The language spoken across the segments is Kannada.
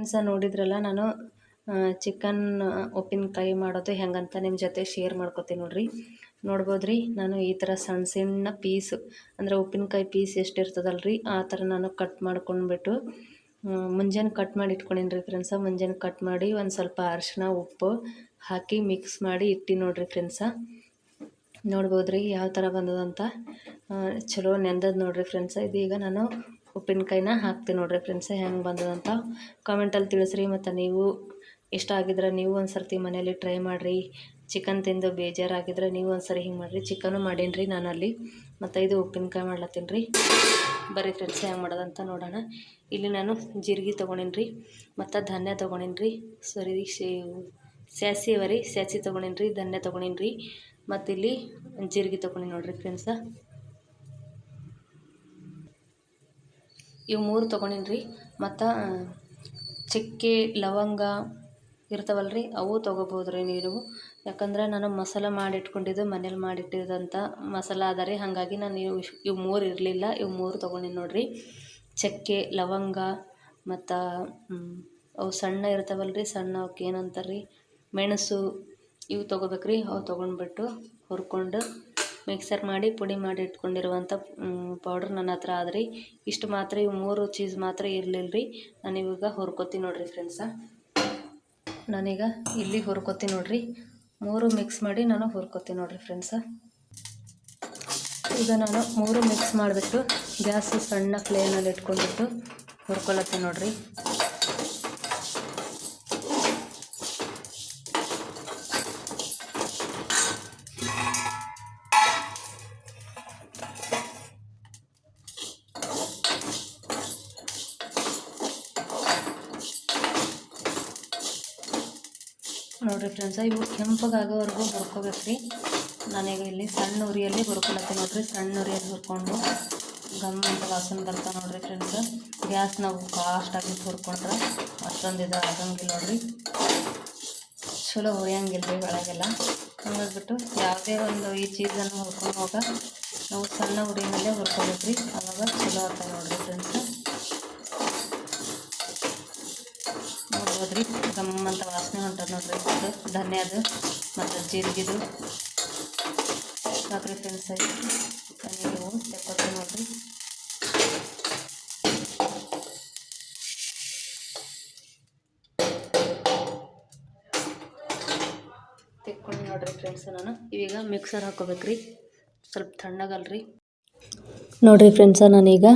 ಫ್ರೆಂಡ್ಸ ನೋಡಿದ್ರಲ್ಲ ನಾನು ಚಿಕನ್ ಉಪ್ಪಿನಕಾಯಿ ಮಾಡೋದು ಹೆಂಗಂತ ನಿಮ್ಮ ಜೊತೆ ಶೇರ್ ಮಾಡ್ಕೊತೀನಿ ನೋಡ್ರಿ. ನೋಡ್ಬೋದು ರೀ ನಾನು ಈ ಥರ ಸಣ್ಣ ಸಣ್ಣ ಪೀಸು ಅಂದರೆ ಉಪ್ಪಿನಕಾಯಿ ಪೀಸ್ ಎಷ್ಟು ರೀ ಆ ಥರ ನಾನು ಕಟ್ ಮಾಡ್ಕೊಂಡ್ಬಿಟ್ಟು ಮುಂಜಾನೆ ಕಟ್ ಮಾಡಿ ಇಟ್ಕೊಂಡಿನಿ ರೀ ಫ್ರೆಂಡ್ಸ ಮುಂಜಾನೆ ಕಟ್ ಮಾಡಿ ಒಂದು ಸ್ವಲ್ಪ ಅರಿಶಿನ ಉಪ್ಪು ಹಾಕಿ ಮಿಕ್ಸ್ ಮಾಡಿ ಇಟ್ಟು ನೋಡ್ರಿ ಫ್ರೆಂಡ್ಸ ನೋಡ್ಬೋದು ರೀ ಯಾವ ಥರ ಬಂದದಂತ. ಚಲೋ ನೆಂದದ ನೋಡ್ರಿ ಫ್ರೆಂಡ್ಸ ಇದೀಗ ನಾನು ಉಪ್ಪಿನಕಾಯಿನ ಹಾಕ್ತೀನಿ ನೋಡ್ರಿ ಫ್ರೆಂಡ್ಸ್ ಹೆಂಗೆ ಬಂದದಂತ ಕಾಮೆಂಟಲ್ಲಿ ತಿಳಿಸ್ರಿ. ಮತ್ತು ನೀವು ಇಷ್ಟ ಆಗಿದ್ರೆ ನೀವು ಒಂದು ಸರ್ತಿ ಮನೆಯಲ್ಲಿ ಟ್ರೈ ಮಾಡಿರಿ. ಚಿಕನ್ ತಿಂದು ಬೇಜಾರಾಗಿದ್ರೆ ನೀವು ಒಂದು ಸರಿ ಹಿಂಗೆ ಮಾಡಿರಿ. ಚಿಕನು ಮಾಡೀನಿ ನಾನು ಅಲ್ಲಿ ಮತ್ತು ಇದು ಉಪ್ಪಿನಕಾಯಿ ಮಾಡ್ಲತ್ತೀನಿ ರೀ. ಬರೀ ಫ್ರೆಂಡ್ಸ್ ಹೆಂಗೆ ಮಾಡೋದಂತ ನೋಡೋಣ. ಇಲ್ಲಿ ನಾನು ಜೀರಿಗೆ ತೊಗೊಂಡಿನಿ ರೀ. ಮತ್ತು ಧನ್ಯ ತೊಗೊಂಡಿನಿ ರೀ. ಸರಿ ಸ್ಯಾಸಿ ಅವ ರೀ. ಸ್ಯಾಸಿ ತೊಗೊಂಡಿನಿ ರೀ, ಧನ್ಯ ತೊಗೊಂಡಿನಿ ರೀ. ಮತ್ತು ಇಲ್ಲಿ ಜೀರಿಗೆ ತೊಗೊಂಡಿನಿ ನೋಡಿರಿ ಫ್ರೆಂಡ್ಸ ಇವು ಮೂರು ತೊಗೊಂಡಿನಿ ರೀ ಮತ್ತು ಚಕ್ಕೆ, ಲವಂಗ ಇರ್ತಾವಲ್ಲ ರೀ ಅವು ತೊಗೋಬೋದು ರೀ ನೀವು. ಯಾಕಂದ್ರೆ ನಾನು ಮಸಾಲ ಮಾಡಿಟ್ಕೊಂಡಿದ್ದು, ಮನೇಲಿ ಮಾಡಿಟ್ಟಿದಂಥ ಮಸಾಲ ಅದ ರೀ. ಹಾಗಾಗಿ ನಾನು ಇವು ಇವು ಮೂರು ಇರಲಿಲ್ಲ, ಇವು ಮೂರು ತೊಗೊಂಡಿನಿ ನೋಡಿರಿ. ಚಕ್ಕೆ, ಲವಂಗ ಮತ್ತು ಅವು ಸಣ್ಣ ಇರ್ತಾವಲ್ಲ ರೀ ಸಣ್ಣ ಅವಕ್ಕೆ ಏನಂತಾರೆ ರೀ ಮೆಣಸು ಇವು ತೊಗೋಬೇಕು ರೀ ಅವು ತೊಗೊಂಡ್ಬಿಟ್ಟು ಹುರ್ಕೊಂಡು ಮಿಕ್ಸರ್ ಮಾಡಿ ಪುಡಿ ಮಾಡಿ ಇಟ್ಕೊಂಡಿರುವಂಥ ಪೌಡ್ರ್ ನನ್ನ ಹತ್ರ ಆದ್ರಿ. ಇಷ್ಟು ಮಾತ್ರ, ಇವು ಮೂರು ಚೀಸ್ ಮಾತ್ರ ಇರಲಿಲ್ಲ ರೀ ನಾನು ಇವಾಗ ಹುರ್ಕೊತೀನಿ ನೋಡಿರಿ ಫ್ರೆಂಡ್ಸ ನಾನೀಗ ಇಲ್ಲಿ ಹುರ್ಕೊತೀನಿ ನೋಡಿರಿ. ಮೂರು ಮಿಕ್ಸ್ ಮಾಡಿ ನಾನು ಹುರ್ಕೊತೀನಿ ನೋಡಿರಿ ಫ್ರೆಂಡ್ಸ ಈಗ ನಾನು ಮೂರು ಮಿಕ್ಸ್ ಮಾಡಿಬಿಟ್ಟು, ಗ್ಯಾಸ್ ಸಣ್ಣ ಫ್ಲೇಮಲ್ಲಿ ಇಟ್ಕೊಂಡ್ಬಿಟ್ಟು ಹುರ್ಕೊಳತ್ತೀನಿ ನೋಡಿರಿ. ನೋಡಿರಿ ಫ್ರೆಂಡ್ಸ ಇವು ಕೆಂಪಗಾಗೋವರೆಗೂ ಹುರ್ಕೋಬೇಕು ರೀ ನಾನೀಗ ಇಲ್ಲಿ ಸಣ್ಣ ಉರಿಯಲ್ಲಿ ಹುರ್ಕೊಳತ್ತೆ ನೋಡಿರಿ, ಸಣ್ಣ ಉರಿಯಲ್ಲಿ ಹುರ್ಕೊಂಡು ಗಮ್ ಅಂತ ವಾಸನೆ ಬರ್ತಾವೆ ನೋಡಿರಿ ಫ್ರೆಂಡ್ಸ ಗ್ಯಾಸ್ ನಾವು ಫಾಸ್ಟಾಗಿ ಹುರ್ಕೊಂಡ್ರೆ ಅಷ್ಟೊಂದು ಇದು ಆಗಂಗಿಲ್ಲ ನೋಡಿರಿ. ಚಲೋ ಹುರಿಯಂಗಿಲ್ಲ ರೀ ಒಳಗೆಲ್ಲ. ಹಂಗಾಗ್ಬಿಟ್ಟು ಯಾವುದೇ ಒಂದು ಈ ಚೀಸನ್ನು ಹುರ್ಕೊಂಡು ಹೋಗ ನಾವು ಸಣ್ಣ ಉರಿಯಲ್ಲೇ ಹುರ್ಕೊಬೇಕು ರೀ ಅವಾಗ ಚಲೋ ಆಗ್ತಾವೆ ನೋಡಿರಿ ಫ್ರೆಂಡ್ಸ್ ನೋಡ್ಬೋದು ರೀ ಗಮ್ಮಂತ ವಾಸನೆ ಹೊಂಟದ ನೋಡ್ರಿ ಇದು ಧನ್ಯದು ಮತ್ತು ಜೀರಿಗೆದು. ಸಾಕ್ರಿ ಫ್ರೆಂಡ್ಸ್ ನೀವು ತೆಕ್ಕೊತೀವಿ ನೋಡ್ರಿ. ತೆಕ್ಕೊಂಡು ನೋಡ್ರಿ ಫ್ರೆಂಡ್ಸ್ ನಾನು. ಈಗ ಮಿಕ್ಸರ್ ಹಾಕೋಬೇಕ್ರಿ. ಸ್ವಲ್ಪ ತಣ್ಣಗಲ್ರಿ. ನೋಡಿರಿ ಫ್ರೆಂಡ್ಸ ನಾನೀಗ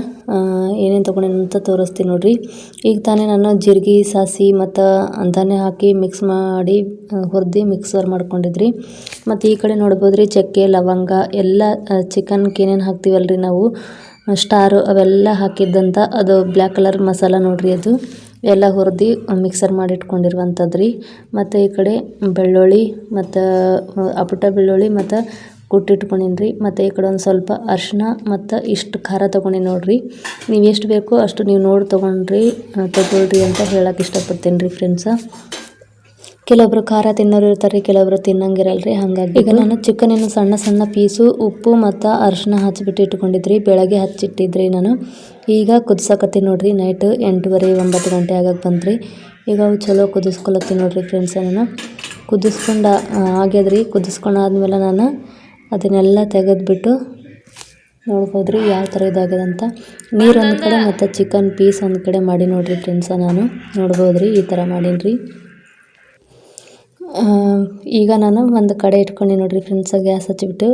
ಏನೇನು ತೊಗೊಂಡೇನು ಅಂತ ತೋರಿಸ್ತೀನಿ ನೋಡಿರಿ. ಈಗ ತಾನೇ ನಾನು ಜೀರಿಗೆ ಸಾಸಿ ಮತ್ತು ಅಂತಾನೆ ಹಾಕಿ ಮಿಕ್ಸ್ ಮಾಡಿ ಹುರಿದು ಮಿಕ್ಸರ್ ಮಾಡ್ಕೊಂಡಿದ್ರಿ. ಮತ್ತು ಈ ಕಡೆ ನೋಡ್ಬೋದು ರೀ ಚಕ್ಕೆ, ಲವಂಗ, ಎಲ್ಲ ಚಿಕನ್ಗೆ ಏನೇನು ಹಾಕ್ತೀವಲ್ಲ ರೀ ನಾವು. ಸ್ಟಾರು ಅವೆಲ್ಲ ಹಾಕಿದ್ದಂಥ ಅದು ಬ್ಲ್ಯಾಕ್ ಕಲರ್ ಮಸಾಲ ನೋಡ್ರಿ ಅದು. ಎಲ್ಲ ಹುರಿದು ಮಿಕ್ಸರ್ ಮಾಡಿ ಇಟ್ಕೊಂಡಿರುವಂಥದ್ದು ರೀ ಮತ್ತು ಈ ಕಡೆ ಬೆಳ್ಳುಳ್ಳಿ ಮತ್ತು ಅಪುಟ ಬೆಳ್ಳುಳ್ಳಿ ಮತ್ತು ಕುಟ್ಟಿಟ್ಕೊಂಡೀನಿ ರೀ ಮತ್ತು ಈ ಕಡೆ ಒಂದು ಸ್ವಲ್ಪ ಅರಿಶಿನ ಮತ್ತು ಇಷ್ಟು ಖಾರ ತೊಗೊಂಡಿನಿ ನೋಡಿರಿ. ನೀವು ಎಷ್ಟು ಬೇಕೋ ಅಷ್ಟು ನೀವು ನೋಡಿ ತೊಗೊಂಡ್ರಿ ತೊಗೊಳ್ರಿ ಅಂತ ಹೇಳಕ್ಕೆ ಇಷ್ಟಪಡ್ತೀನಿ ರೀ ಫ್ರೆಂಡ್ಸ ಕೆಲವೊಬ್ರು ಖಾರ ತಿನ್ನೋರು ಇರ್ತಾರೆ ಕೆಲವೊಬ್ರು ತಿನ್ನಂಗಿರಲ್ಲ ಹಾಗಾಗಿ ಈಗ ನಾನು ಚಿಕನಿನ ಸಣ್ಣ ಸಣ್ಣ ಪೀಸು ಉಪ್ಪು ಮತ್ತು ಅರಿಶಿನ ಹಚ್ಚಿಬಿಟ್ಟು ಇಟ್ಕೊಂಡಿದ್ರಿ. ಬೆಳಗ್ಗೆ ಹಚ್ಚಿಟ್ಟಿದ್ರಿ ನಾನು. ಈಗ ಕುದಿಸಕತ್ತಿ ನೋಡಿರಿ. ನೈಟ್ ಎಂಟೂವರೆ ಒಂಬತ್ತು ಗಂಟೆ ಆಗಕ್ಕೆ ಬಂದ್ರಿ ಈಗ ಅವು ಚಲೋ ಕುದಿಸ್ಕೊಳತ್ತೀನಿ ನೋಡಿರಿ ಫ್ರೆಂಡ್ಸ ನಾನು ಕುದಿಸ್ಕೊಂಡು ಆಗ್ಯದ್ರಿ. ಕುದಿಸ್ಕೊಂಡಾದ್ಮೇಲೆ ನಾನು ಅದನ್ನೆಲ್ಲ ತೆಗೆದ್ಬಿಟ್ಟು ನೋಡ್ಬೋದು ರೀ ಯಾವ ಥರ ಇದಾಗಿದೆ ಅಂತ ನೀರು ಒಂದು ಕಡೆ ಮತ್ತು ಚಿಕನ್ ಪೀಸ್ ಒಂದು ಕಡೆ ಮಾಡಿ ನೋಡಿರಿ ಫ್ರೆಂಡ್ಸ ನಾನು. ನೋಡ್ಬೋದು ರೀ ಈ ಥರ ಮಾಡೀನಿ ಈಗ ನಾನು ಒಂದು ಕಡೆ ಇಟ್ಕೊಂಡು ನೋಡಿರಿ ಫ್ರೆಂಡ್ಸ ಗ್ಯಾಸ್ ಹಚ್ಚಿಬಿಟ್ಟು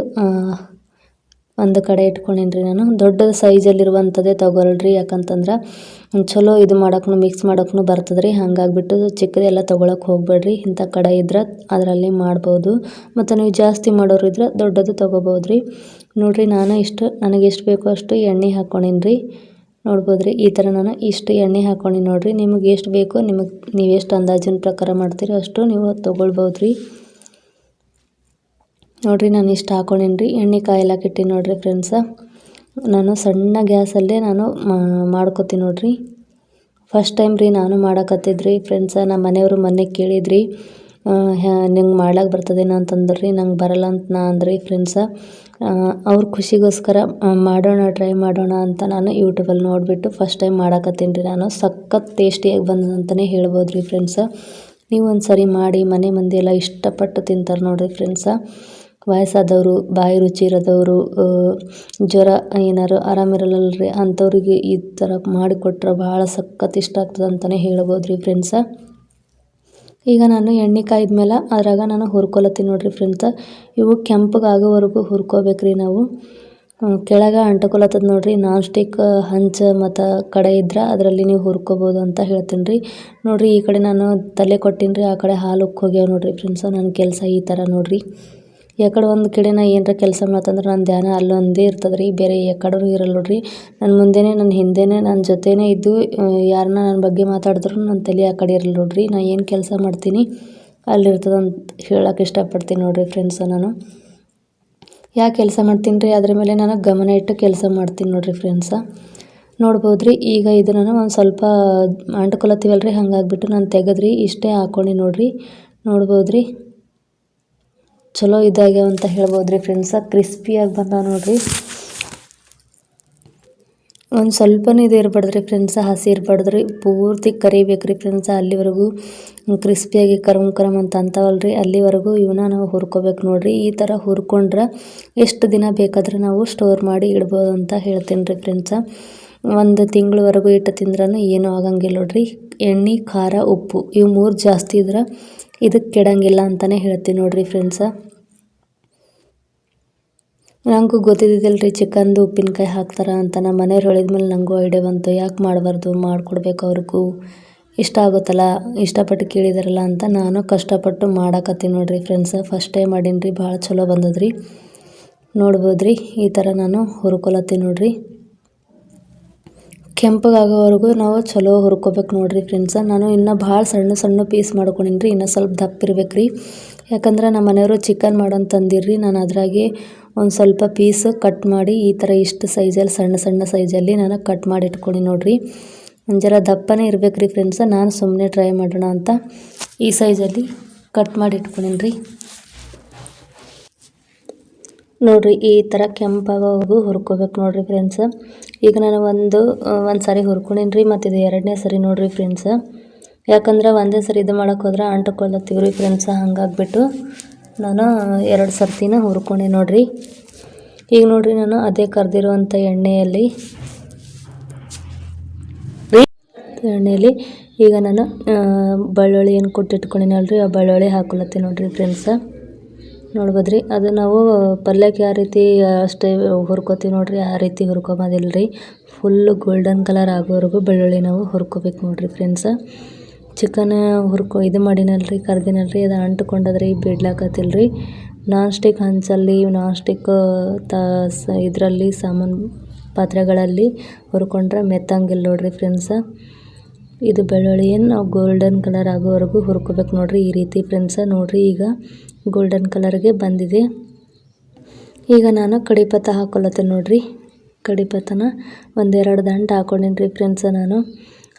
ಒಂದು ಕಡೆ ಇಟ್ಕೊಂಡೀನಿ ರೀ ನಾನು. ದೊಡ್ಡ ಸೈಜಲ್ಲಿರುವಂಥದ್ದೇ ತೊಗೊಳ್ರಿ. ಯಾಕಂತಂದ್ರೆ ಚಲೋ ಇದು ಮಾಡೋಕ್ಕೂ ಮಿಕ್ಸ್ ಮಾಡೋಕ್ಕೂ ಬರ್ತದ್ರಿ. ಚಿಕ್ಕದ ಚಿಕ್ಕದೆಲ್ಲ ತೊಗೊಳಕ್ಕೆ ಹೋಗ್ಬೇಡ್ರಿ. ಇಂಥ ಕಡೆ ಇದ್ರೆ ಅದರಲ್ಲಿ ಮಾಡ್ಬೋದು. ಮತ್ತು ನೀವು ಜಾಸ್ತಿ ಮಾಡೋರು ಇದ್ರೆ ದೊಡ್ಡದು ತೊಗೋಬೋದು ರೀ ನೋಡಿರಿ, ನಾನು ಇಷ್ಟು, ನನಗೆ ಎಷ್ಟು ಬೇಕೋ ಅಷ್ಟು ಎಣ್ಣೆ ಹಾಕ್ಕೊಂಡೀನಿ ರೀ ನೋಡ್ಬೋದು ರೀ ಈ ಥರ ನಾನು ಇಷ್ಟು ಎಣ್ಣೆ ಹಾಕ್ಕೊಂಡು ನೋಡಿರಿ. ನಿಮಗೆ ಎಷ್ಟು ಬೇಕೋ, ನಿಮಗೆ ನೀವು ಎಷ್ಟು ಅಂದಾಜಿನ ಪ್ರಕಾರ ಮಾಡ್ತೀರಿ ಅಷ್ಟು ನೀವು ತೊಗೊಳ್ಬೋದು ರೀ ನೋಡಿರಿ ನಾನು ಇಷ್ಟು ಹಾಕ್ಕೊಂಡೀನಿ ಎಣ್ಣೆ ಕಾಯಿಲ್ಲ ಕಿಟ್ಟಿ ನೋಡಿರಿ ಫ್ರೆಂಡ್ಸ ನಾನು ಸಣ್ಣ ಗ್ಯಾಸಲ್ಲೇ ನಾನು ಮಾಡ್ಕೊತೀನಿ ನೋಡಿರಿ. ಫಸ್ಟ್ ಟೈಮ್ ರೀ ನಾನು ಮಾಡಕತ್ತಿದ್ರಿ ಫ್ರೆಂಡ್ಸ ನಮ್ಮ ಮನೆಯವರು ಮೊನ್ನೆ ಕೇಳಿದ್ರಿ ನಿಂಗೆ ಮಾಡ್ಲಾಕ ಬರ್ತದೇನೋ ಅಂತಂದ್ರಿ, ನಂಗೆ ಬರಲ್ಲ ಅಂತ ನಾ ಅಂದ್ರಿ ಫ್ರೆಂಡ್ಸ ಅವ್ರ ಖುಷಿಗೋಸ್ಕರ ಮಾಡೋಣ ಟ್ರೈ ಮಾಡೋಣ ಅಂತ ನಾನು ಯೂಟ್ಯೂಬಲ್ಲಿ ನೋಡಿಬಿಟ್ಟು ಫಸ್ಟ್ ಟೈಮ್ ಮಾಡಕತ್ತೀನಿ ರೀ ನಾನು. ಸಖತ್ ಟೇಸ್ಟಿಯಾಗಿ ಬಂದದ ಅಂತಲೇ ಹೇಳ್ಬೋದು ರೀ ಫ್ರೆಂಡ್ಸ ನೀವು ಒಂದು ಸರಿ ಮಾಡಿ, ಮನೆ ಮಂದಿ ಎಲ್ಲ ಇಷ್ಟಪಟ್ಟು ತಿಂತಾರೆ ನೋಡಿರಿ ಫ್ರೆಂಡ್ಸ ವಯಸ್ಸಾದವರು, ಬಾಯಿ ರುಚಿ ಇರದವರು ಜ್ವರ ಏನಾರು ಆರಾಮಿರಲ್ಲ ರೀ ಅಂಥವ್ರಿಗೆ ಈ ಥರ ಮಾಡಿಕೊಟ್ರೆ ಭಾಳ ಸಖತ್ ಇಷ್ಟ ಆಗ್ತದೆ ಅಂತಲೇ ಹೇಳ್ಬೋದು ರೀ ಫ್ರೆಂಡ್ಸ ಈಗ ನಾನು ಎಣ್ಣೆ ಕಾಯ್ದ ಮೇಲೆ ಅದ್ರಾಗ ನಾನು ಹುರ್ಕೊಲತ್ತೀನಿ ನೋಡಿರಿ ಫ್ರೆಂಡ್ಸ ಇವು ಕೆಂಪಗಾಗೋವರೆಗೂ ಹುರ್ಕೋಬೇಕು ಹುರ್ಕೋಬೇಕ್ರಿ ನಾವು. ಕೆಳಗೆ ಅಂಟಕೊಲತ್ತದ ನೋಡ್ರಿ. ನಾನ್ ಸ್ಟಿಕ್ ಹಂಚ ಮತ್ತು ಕಡೆ ಇದ್ರೆ ಅದರಲ್ಲಿ ನೀವು ಹುರ್ಕೋಬೋದು ಅಂತ ಹೇಳ್ತೀನಿ ರೀ ನೋಡ್ರಿ, ಈ ಕಡೆ ನಾನು ತಲೆ ಕೊಟ್ಟಿನಿ ರೀ ಆ ಕಡೆ ಹಾಲು ಉಕ್ಕೋಗ್ಯಾವ ನೋಡ್ರಿ ಫ್ರೆಂಡ್ಸ ನನ್ನ ಕೆಲಸ ಈ ಥರ ನೋಡ್ರಿ. ಯಾಕಡೆ ಒಂದು ಕಡೆ ನಾ ಏನರ ಕೆಲಸ ಮಾಡ್ತಂದ್ರೆ ನನ್ನ ಧ್ಯಾನ ಅಲ್ಲೊಂದೇ ಇರ್ತದೆ ರೀ ಬೇರೆ ಯಾಕಡೆನು ಇರಲ್ಲ ನೋಡ್ರಿ. ನನ್ನ ಮುಂದೆನೇ ನನ್ನ ಹಿಂದೆನೇ ನನ್ನ ಜೊತೆನೇ ಇದ್ದು ಯಾರನ್ನ ನನ್ನ ಬಗ್ಗೆ ಮಾತಾಡಿದ್ರು ನನ್ನ ತಲೆ ಆ ಕಡೆ ಇರಲ್ಲ ನೋಡ್ರಿ. ನಾ ಏನು ಕೆಲಸ ಮಾಡ್ತೀನಿ ಅಲ್ಲಿರ್ತದೆ ಅಂತ ಹೇಳಕ್ಕೆ ಇಷ್ಟಪಡ್ತೀನಿ ನೋಡ್ರಿ ಫ್ರೆಂಡ್ಸ ನಾನು. ಯಾಕೆ ಕೆಲಸ ಮಾಡ್ತೀನಿ ರೀ ಅದ್ರ ಮೇಲೆ ನಾನು ಗಮನ ಇಟ್ಟು ಕೆಲಸ ಮಾಡ್ತೀನಿ ನೋಡ್ರಿ ಫ್ರೆಂಡ್ಸ ನೋಡ್ಬೋದು ರೀ ಈಗ ಇದು ನಾನು ಒಂದು ಸ್ವಲ್ಪ ಅಂಟ್ಕೊಳತ್ತೀವಲ್ಲ ರೀ ಹಂಗಾಗ್ಬಿಟ್ಟು ನಾನು ತೆಗೆದ್ರಿ, ಇಷ್ಟೇ ಹಾಕ್ಕೊಂಡು ನೋಡ್ರಿ. ನೋಡ್ಬೋದು ರೀ ಚಲೋ ಇದಾಗ್ಯಾವ ಅಂತ ಹೇಳ್ಬೋದು ರೀ ಫ್ರೆಂಡ್ಸ ಕ್ರಿಸ್ಪಿಯಾಗಿ ಬಂದಾವ ನೋಡ್ರಿ. ಒಂದು ಸ್ವಲ್ಪನೂ ಇದು ಇರಬಾರ್ದು ರೀ ಫ್ರೆಂಡ್ಸ ಹಸಿ ಇರಬಾರ್ದು ಪೂರ್ತಿ ಕರಿಬೇಕು ರೀ ಫ್ರೆಂಡ್ಸ ಅಲ್ಲಿವರೆಗೂ ಕ್ರಿಸ್ಪಿಯಾಗಿ ಕರಮ್ ಕರಮ್ ಅಂತ ಅಂತವಲ್ರಿ. ಅಲ್ಲಿವರೆಗೂ ಇವನ್ನ ನಾವು ಹುರ್ಕೋಬೇಕು ನೋಡ್ರಿ. ಈ ಥರ ಹುರ್ಕೊಂಡ್ರೆ ಎಷ್ಟು ದಿನ ಬೇಕಾದ್ರೆ ನಾವು ಸ್ಟೋರ್ ಮಾಡಿ ಇಡ್ಬೋದು ಅಂತ ಹೇಳ್ತೀನಿ ರೀ ಫ್ರೆಂಡ್ಸ ಒಂದು ತಿಂಗಳವರೆಗೂ ಇಟ್ಟು ತಿಂದ್ರೂ ಏನೂ ಆಗಂಗಿಲ್ಲ ನೋಡ್ರಿ. ಎಣ್ಣೆ, ಖಾರ, ಉಪ್ಪು ಇವು ಮೂರು ಜಾಸ್ತಿ ಇದ್ರೆ ಇದಕ್ಕೆ ಕೆಡಂಗಿಲ್ಲ ಅಂತಲೇ ಹೇಳ್ತೀನಿ ನೋಡ್ರಿ ಫ್ರೆಂಡ್ಸ ನನಗೂ ಗೊತ್ತಿದ್ದಿದ್ದಿಲ್ಲ ರೀ ಚಿಕನ್ದು ಉಪ್ಪಿನಕಾಯಿ ಹಾಕ್ತಾರೆ ಅಂತ. ನಮ್ಮ ಮನೆಯವ್ರು ಹೇಳಿದ್ಮೇಲೆ ನನಗೂ ಐಡಿಯಾ ಬಂತು. ಯಾಕೆ ಮಾಡಬಾರ್ದು? ಮಾಡಿಕೊಡ್ಬೇಕು ಅವ್ರಿಗೂ. ಇಷ್ಟ ಆಗುತ್ತಲ್ಲ? ಇಷ್ಟಪಟ್ಟು ಕೇಳಿದಾರಲ್ಲ ಅಂತ ನಾನು ಕಷ್ಟಪಟ್ಟು ಮಾಡಕತ್ತೀನಿ ನೋಡ್ರಿ ಫ್ರೆಂಡ್ಸ ಫಸ್ಟ್ ಟೈಮ್ ಮಾಡೀನಿ ರೀ ಭಾಳ ಚಲೋ ಬಂದದ್ರಿ. ನೋಡ್ಬೋದು ರೀ ಈ ಥರ ನಾನು ಹುರ್ಕೊಲತ್ತೀನಿ ನೋಡ್ರಿ. ಕೆಂಪಗಾಗೋವರೆಗೂ ನಾವು ಚಲೋ ಹುರ್ಕೋಬೇಕು ನೋಡ್ರಿ ಫ್ರೆಂಡ್ಸ ನಾನು ಇನ್ನೂ ಭಾಳ ಸಣ್ಣ ಸಣ್ಣ ಪೀಸ್ ಮಾಡ್ಕೊಂಡೀನಿ ರೀ ಇನ್ನೂ ಸ್ವಲ್ಪ ದಪ್ಪ ಇರ್ಬೇಕು ರೀ ಯಾಕಂದ್ರೆ ನಮ್ಮ ಮನೆಯವರು ಚಿಕನ್ ಮಾಡಂತಂದಿರ್ರಿ ನಾನು ಅದ್ರಾಗೆ ಒಂದು ಸ್ವಲ್ಪ ಪೀಸ್ ಕಟ್ ಮಾಡಿ, ಈ ಥರ ಇಷ್ಟು ಸೈಜಲ್ಲಿ ಸಣ್ಣ ಸಣ್ಣ ಸೈಜಲ್ಲಿ ನಾನು ಕಟ್ ಮಾಡಿ ಇಟ್ಕೊಂಡು ನೋಡ್ರಿ. ಜರ ದಪ್ಪನೇ ಇರ್ಬೇಕು ರೀ ಫ್ರೆಂಡ್ಸ ನಾನು ಸುಮ್ಮನೆ ಟ್ರೈ ಮಾಡೋಣ ಅಂತ ಈ ಸೈಜಲ್ಲಿ ಕಟ್ ಮಾಡಿ ಇಟ್ಕೊಂಡಿನಿ ರೀ ನೋಡಿರಿ, ಈ ಥರ ಕೆಂಪಾಗೋವರೆಗೂ ಹುರ್ಕೋಬೇಕು ನೋಡಿರಿ ಫ್ರೆಂಡ್ಸ ಈಗ ನಾನು ಒಂದು ಒಂದು ಸಾರಿ ಹುರ್ಕೊಂಡೀನಿ ರೀ ಮತ್ತು ಇದು ಎರಡನೇ ಸರಿ ನೋಡಿರಿ ಫ್ರೆಂಡ್ಸ ಯಾಕಂದ್ರೆ ಒಂದೇ ಸರಿ ಇದು ಮಾಡೋಕೆ ಹೋದ್ರೆ ಅಂಟುಕೊಳತ್ತೀವಿ ರೀ ಫ್ರೆಂಡ್ಸ್ ಹಂಗಾಗ್ಬಿಟ್ಟು. ನಾನು ಎರಡು ಸರ್ತಿನ ಹುರ್ಕೊಂಡೆ ನೋಡಿರಿ. ಈಗ ನೋಡಿರಿ ನಾನು ಅದೇ ಕರೆದಿರುವಂಥ ಎಣ್ಣೆಯಲ್ಲಿ. ಎಣ್ಣೆಯಲ್ಲಿ ಈಗ ನಾನು ಬಳ್ಳುಳ್ಳಿ ಬೆಳ್ಳುಳ್ಳಿ ಏನು ಕೊಟ್ಟಿಟ್ಕೊಂಡಿನಲ್ರಿ, ಆ ಬೆಳ್ಳುಳ್ಳಿ ಹಾಕೊಳತ್ತೀನಿ ನೋಡಿರಿ ಫ್ರೆಂಡ್ಸ ನೋಡ್ಬೋದ್ರಿ. ಅದು ನಾವು ಪಲ್ಯಕ್ಕೆ ಯಾವ ರೀತಿ ಅಷ್ಟೇ ಹುರ್ಕೊತೀವಿ ನೋಡಿರಿ. ಆ ರೀತಿ ಹುರ್ಕೊಬೋದಿಲ್ಲ ರೀ ಫುಲ್ಲು ಗೋಲ್ಡನ್ ಕಲರ್ ಆಗೋವರೆಗೂ ಬೆಳ್ಳುಳ್ಳಿ ನಾವು ಹುರ್ಕೋಬೇಕು ನೋಡಿರಿ ಫ್ರೆಂಡ್ಸ ಚಿಕನ್ ಹುರ್ಕೊ, ಇದು ಮಾಡಿನಲ್ರಿ ರೀ ಅದು ಅಂಟ್ಕೊಂಡದ್ರಿ ಬಿಡ್ಲಾಕತ್ತಿಲ್ಲ ರೀ ನಾನ್ ಸ್ಟಿಕ್ ಹಂಚಲ್ಲಿ ನಾನ್ ಸ್ಟಿಕ್ ತಾಸ ಇದರಲ್ಲಿ, ಸಾಮಾನು ಪಾತ್ರೆಗಳಲ್ಲಿ ಹುರ್ಕೊಂಡ್ರೆ ಮೆತ್ತಂಗಿಲ್ಲ ನೋಡಿರಿ ಫ್ರೆಂಡ್ಸ ಇದು ಬೆಳ್ಳುಳ್ಳಿ ಏನು ನಾವು ಗೋಲ್ಡನ್ ಕಲರ್ ಆಗೋವರೆಗೂ ಹುರ್ಕೋಬೇಕು ನೋಡಿರಿ ಈ ರೀತಿ ಫ್ರೆಂಡ್ಸ ನೋಡಿರಿ ಈಗ ಗೋಲ್ಡನ್ ಕಲರ್ಗೆ ಬಂದಿದೆ. ಈಗ ನಾನು ಕಡಿಪತ್ತ ಹಾಕೊಳತ್ತೆ ನೋಡ್ರಿ. ಕಡಿಪತ್ತನ ಒಂದೆರಡು ದಂಟು ಹಾಕೊಂಡಿನಿ ರೀ ಫ್ರೆಂಡ್ಸ ನಾನು.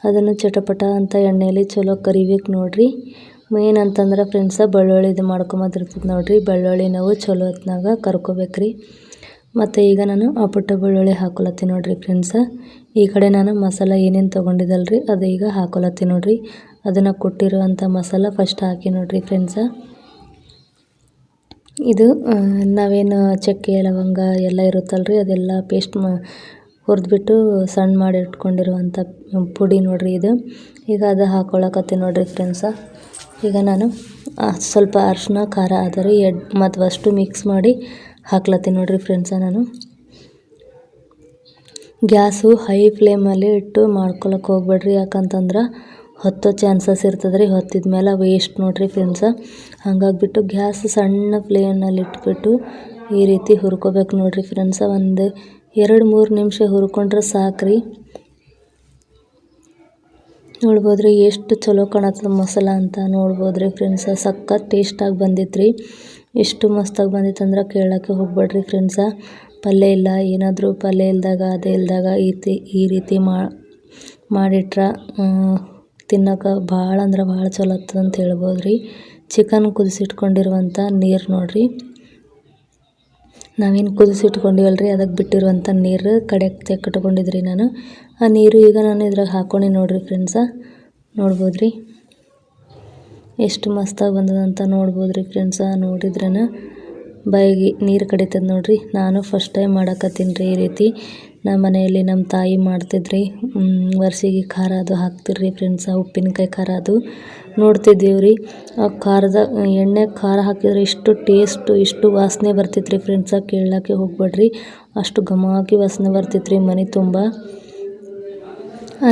ಅದನ್ನು ಚಟಪಟ ಅಂತ ಎಣ್ಣೆಯಲ್ಲಿ ಚಲೋ ಕರಿಬೇಕು ನೋಡ್ರಿ. ಮೇನ್ ಅಂತಂದ್ರೆ ಫ್ರೆಂಡ್ಸ ಬೆಳ್ಳುಳ್ಳಿ ಇದು ಮಾಡ್ಕೊಂಬದಿರ್ತದೆ ನೋಡ್ರಿ. ಬೆಳ್ಳುಳ್ಳಿ ನಾವು ಚಲೋ ಹೊತ್ನಾಗ ಕರ್ಕೋಬೇಕ್ರಿ. ಮತ್ತು ಈಗ ನಾನು ಆ ಪುಟ್ಟ ಬೆಳ್ಳುಳ್ಳಿ ಹಾಕೊಳತ್ತೀನಿ ನೋಡ್ರಿ ಫ್ರೆಂಡ್ಸ ಈ ಕಡೆ ನಾನು ಮಸಾಲ ಏನೇನು ತೊಗೊಂಡಿದ್ದಲ್ರಿ, ಅದು ಈಗ ಹಾಕೊಳತ್ತೀನಿ ನೋಡ್ರಿ. ಅದನ್ನು ಕೊಟ್ಟಿರುವಂಥ ಮಸಾಲ ಫಸ್ಟ್ ಹಾಕಿ ನೋಡ್ರಿ ಫ್ರೆಂಡ್ಸ ಇದು ನಾವೇನು ಚಕ್ಕೆ, ಲವಂಗ ಎಲ್ಲ ಇರುತ್ತಲ್ರಿ, ಅದೆಲ್ಲ ಪೇಸ್ಟ್ ಮಾ, ಹುರಿದ್ಬಿಟ್ಟು ಸಣ್ಣ ಮಾಡಿ ಇಟ್ಕೊಂಡಿರುವಂಥ ಪುಡಿ ನೋಡಿರಿ ಇದು. ಈಗ ಅದು ಹಾಕೊಳಕತ್ತೀನಿ ನೋಡಿರಿ ಫ್ರೆಂಡ್ಸ ಈಗ ನಾನು ಸ್ವಲ್ಪ ಅರಿಶಿನ, ಖಾರ, ಅದರಿ ಎಡ್, ಮತ್ತು ಅಷ್ಟು ಮಿಕ್ಸ್ ಮಾಡಿ ಹಾಕ್ಲತ್ತೀನಿ ನೋಡಿರಿ ಫ್ರೆಂಡ್ಸ ನಾನು. ಗ್ಯಾಸು ಹೈ ಫ್ಲೇಮಲ್ಲಿ ಇಟ್ಟು ಮಾಡ್ಕೊಳಕ್ಕೆ ಹೋಗ್ಬೇಡ್ರಿ, ಯಾಕಂತಂದ್ರೆ ಹೊತ್ತೋ ಚಾನ್ಸಸ್ ಇರ್ತದೆ ರೀ, ಹೊತ್ತಿದ ಮೇಲೆ ವೇಸ್ಟ್ ನೋಡ್ರಿ ಫ್ರೆಂಡ್ಸ ಹಂಗಾಗ್ಬಿಟ್ಟು ಗ್ಯಾಸ್ ಸಣ್ಣ ಫ್ಲೇಮ್ನಲ್ಲಿ ಇಟ್ಬಿಟ್ಟು ಈ ರೀತಿ ಹುರ್ಕೋಬೇಕು ನೋಡ್ರಿ ಫ್ರೆಂಡ್ಸ ಒಂದು ಎರಡು ಮೂರು ನಿಮಿಷ ಹುರ್ಕೊಂಡ್ರೆ ಸಾಕ್ರಿ. ನೋಡ್ಬೋದ್ರಿ ಎಷ್ಟು ಚಲೋ ಕಾಣತ್ತದ ಮಸಾಲ ಅಂತ ನೋಡ್ಬೋದು ರೀ ಫ್ರೆಂಡ್ಸ ಸಖತ್ ಟೇಸ್ಟಾಗಿ ಬಂದಿತ್ತು ರೀ ಎಷ್ಟು ಮಸ್ತಾಗಿ ಬಂದಿತ್ತು ಅಂದ್ರೆ ಕೇಳೋಕ್ಕೆ ಹೋಗ್ಬೇಡ್ರಿ ಫ್ರೆಂಡ್ಸ ಪಲ್ಯ ಇಲ್ಲ, ಏನಾದರೂ ಪಲ್ಯ ಇಲ್ದಾಗ, ಅದೇ ಇಲ್ದಾಗ ಈ ರೀತಿ ಈ ರೀತಿ ಮಾಡಿಟ್ರೆ ತಿನ್ನೋಕೆ ಬಹಳ ಅಂದ್ರೆ ಬಹಳ ಚಲೋ ಆಗ್ತದ ಅಂತ ಹೇಳ್ಬೋದು ರೀ ಚಿಕನ್ ಕುದಿಸಿಟ್ಕೊಂಡಿರುವಂತ ನೀರು ನೋಡ್ರಿ. ನಾವೇನು ಕುದಿಸಿಟ್ಕೊಂಡಿವಲ್ರಿ ಅದಕ್ಕೆ ಬಿಟ್ಟಿರುವಂಥ ನೀರು ಕಡೆಗೆ ತೆಕ್ಕಿಟ್ಕೊಂಡಿದ್ರಿ ನಾನು. ಆ ನೀರು ಈಗ ನಾನು ಇದ್ರಾಗ ಹಾಕ್ಕೊಂಡು ನೋಡಿರಿ ಫ್ರೆಂಡ್ಸ ನೋಡ್ಬೋದು ರೀ ಎಷ್ಟು ಮಸ್ತಾಗಿ ಬಂದದಂತ ನೋಡ್ಬೋದು ರೀ ಫ್ರೆಂಡ್ಸ ನೋಡಿದ್ರನ ಬಾಯಿಗೆ ನೀರು ಕಡಿತದೆ ನೋಡ್ರಿ. ನಾನು ಫಸ್ಟ್ ಟೈಮ್ ಮಾಡಕತ್ತೀನಿ ರೀ ಈ ರೀತಿ. ನಮ್ಮ ಮನೆಯಲ್ಲಿ ನಮ್ಮ ತಾಯಿ ಮಾಡ್ತಿದ್ರಿ. ವರ್ಷಿಗೆ ಖಾರ ಅದು ಹಾಕ್ತಿರ್ರಿ ಫ್ರೆಂಡ್ಸ ಉಪ್ಪಿನಕಾಯಿ ಖಾರ ಅದು ನೋಡ್ತಿದ್ದೀವಿ ರೀ ಆ ಖಾರದ, ಎಣ್ಣೆ ಖಾರ ಹಾಕಿದ್ರೆ ಇಷ್ಟು ಟೇಸ್ಟು ಇಷ್ಟು ವಾಸನೆ ಬರ್ತಿತ್ತು ರೀ ಫ್ರೆಂಡ್ಸ ಕೇಳಕ್ಕೆ ಹೋಗ್ಬೇಡ್ರಿ. ಅಷ್ಟು ಘಮಾಕಿ ವಾಸನೆ ಬರ್ತಿತ್ತು ರೀ ಮನೆ ತುಂಬ.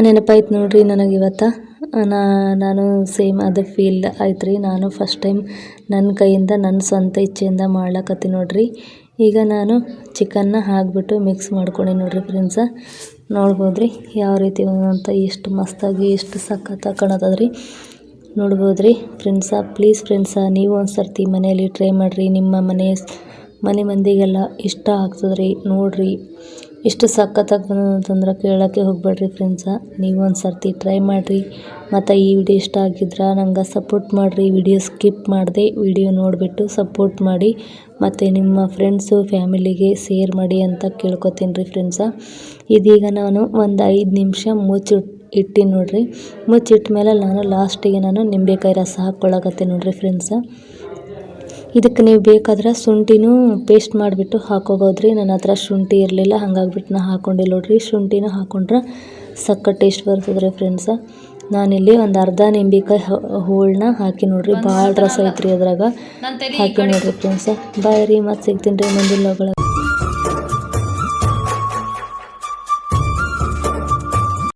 ನೆನಪಾಯ್ತು ನೋಡ್ರಿ ನನಗೆ ಇವತ್ತು. ನಾ, ನಾನು ಸೇಮ್ ಅದು ಫೀಲ್ ಆಯ್ತು ರೀ ನಾನು ಫಸ್ಟ್ ಟೈಮ್ ನನ್ನ ಕೈಯಿಂದ ನನ್ನ ಸ್ವಂತ ಇಚ್ಛೆಯಿಂದ ಮಾಡ್ಲಕತ್ತೀನಿ ನೋಡ್ರಿ. ಈಗ ನಾನು ಚಿಕನ್ನ ಹಾಕಿಬಿಟ್ಟು ಮಿಕ್ಸ್ ಮಾಡ್ಕೊಂಡೆ ನೋಡಿರಿ ಫ್ರೆಂಡ್ಸ ನೋಡ್ಬೋದು ರೀ ಯಾವ ರೀತಿ ಅಂತ ಎಷ್ಟು ಮಸ್ತಾಗಿ, ಎಷ್ಟು ಸಖತ್ತಾಗಿ ಕಾಣತ್ತದ ರೀ ನೋಡ್ಬೋದು ರೀ ಫ್ರೆಂಡ್ಸ ಪ್ಲೀಸ್ ಫ್ರೆಂಡ್ಸ ನೀವು ಒಂದು ಸರ್ತಿ ಮನೆಯಲ್ಲಿ ಟ್ರೈ ಮಾಡಿರಿ. ನಿಮ್ಮ ಮನೆ ಮನೆ ಮಂದಿಗೆಲ್ಲ ಇಷ್ಟ ಆಗ್ತದೆ ರೀ ನೋಡಿರಿ. ಎಷ್ಟು ಸಖತ್ತಾಗಿ ಬಂದಂತಂದ್ರೆ ಕೇಳೋಕ್ಕೆ ಹೋಗಬೇಡ್ರಿ ಫ್ರೆಂಡ್ಸ ನೀವು ಒಂದು ಸರ್ತಿ ಟ್ರೈ ಮಾಡಿರಿ. ಮತ್ತು ಈ ವಿಡಿಯೋ ಇಷ್ಟ ಆಗಿದ್ರೆ ನಂಗೆ ಸಪೋರ್ಟ್ ಮಾಡಿರಿ. ವಿಡಿಯೋ ಸ್ಕಿಪ್ ಮಾಡಿದೆ ವಿಡಿಯೋ ನೋಡಿಬಿಟ್ಟು ಸಪೋರ್ಟ್ ಮಾಡಿ. ಮತ್ತು ನಿಮ್ಮ ಫ್ರೆಂಡ್ಸು ಫ್ಯಾಮಿಲಿಗೆ ಶೇರ್ ಮಾಡಿ ಅಂತ ಕೇಳ್ಕೊತೀನಿ ರೀ ಫ್ರೆಂಡ್ಸ ಇದೀಗ ನಾನು ಒಂದು ಐದು ನಿಮಿಷ ಮುಚ್ಚಿ ಇಟ್ಟಿನಿ ನೋಡಿರಿ. ಮುಚ್ಚಿಟ್ಟ ಮೇಲೆ ನಾನು ಲಾಸ್ಟಿಗೆ ನಾನು ನಿಂಬೆಕಾಯಿ ರಸ ಹಾಕ್ಕೊಳಕತ್ತೀನಿ ನೋಡಿರಿ ಫ್ರೆಂಡ್ಸ ಇದಕ್ಕೆ ನೀವು ಬೇಕಾದ್ರೆ ಶುಂಠಿನೂ ಪೇಸ್ಟ್ ಮಾಡಿಬಿಟ್ಟು ಹಾಕೋಬೋದ್ರಿ ನನ್ನ ಹತ್ರ ಶುಂಠಿ ಇರಲಿಲ್ಲ ಹಾಗಾಗ್ಬಿಟ್ಟು ನಾ ಹಾಕೊಂಡಿಲ್ಲ ನೋಡ್ರಿ. ಶುಂಠಿನೂ ಹಾಕೊಂಡ್ರೆ ಸಕ್ಕ ಟೇಸ್ಟ್ ಬರ್ತದೆ ರೀ ಫ್ರೆಂಡ್ಸ ನಾನಿಲ್ಲಿ ಒಂದು ಅರ್ಧ ನಿಂಬಿಕಾಯಿ ಹೋಳನ್ನ ಹಾಕಿ ನೋಡ್ರಿ. ಭಾಳ ರಸ ಐತ್ರಿ ಅದ್ರಾಗ. ಹಾಕಿ ನೋಡ್ರಿ ಫ್ರೆಂಡ್ಸ ಬಾಯ್ ರೀ ಮತ್ತೆ ಸಿಗ್ತೀನಿ ರೀ ಮುಂದಿನ